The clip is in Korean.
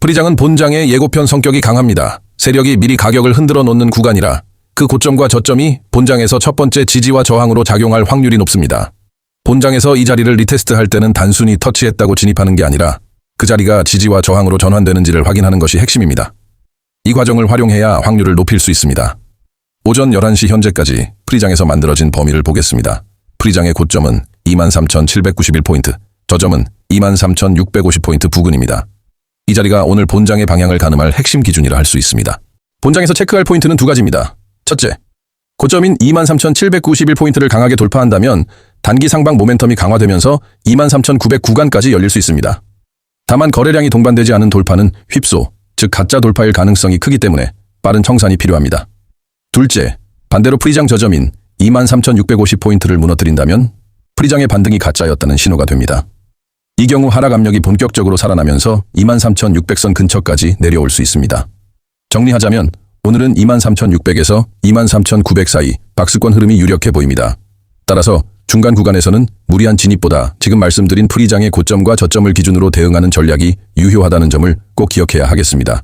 프리장은 본장의 예고편 성격이 강합니다. 세력이 미리 가격을 흔들어 놓는 구간이라 그 고점과 저점이 본장에서 첫 번째 지지와 저항으로 작용할 확률이 높습니다. 본장에서 이 자리를 리테스트할 때는 단순히 터치했다고 진입하는 게 아니라 그 자리가 지지와 저항으로 전환되는지를 확인하는 것이 핵심입니다. 이 과정을 활용해야 확률을 높일 수 있습니다. 오전 11시 현재까지 프리장에서 만들어진 범위를 보겠습니다. 프리장의 고점은 23,791포인트, 저점은 23,650포인트 부근입니다. 이 자리가 오늘 본장의 방향을 가늠할 핵심 기준이라 할 수 있습니다. 본장에서 체크할 포인트는 두 가지입니다. 첫째, 고점인 23,791포인트를 강하게 돌파한다면 단기 상방 모멘텀이 강화되면서 23,909간까지 열릴 수 있습니다. 다만 거래량이 동반되지 않은 돌파는 휩소, 즉 가짜 돌파일 가능성이 크기 때문에 빠른 청산이 필요합니다. 둘째, 반대로 프리장 저점인 23,650포인트를 무너뜨린다면 프리장의 반등이 가짜였다는 신호가 됩니다. 이 경우 하락 압력이 본격적으로 살아나면서 23,600선 근처까지 내려올 수 있습니다. 정리하자면 오늘은 23,600에서 23,900 사이 박스권 흐름이 유력해 보입니다. 따라서 중간 구간에서는 무리한 진입보다 지금 말씀드린 프리장의 고점과 저점을 기준으로 대응하는 전략이 유효하다는 점을 꼭 기억해야 하겠습니다.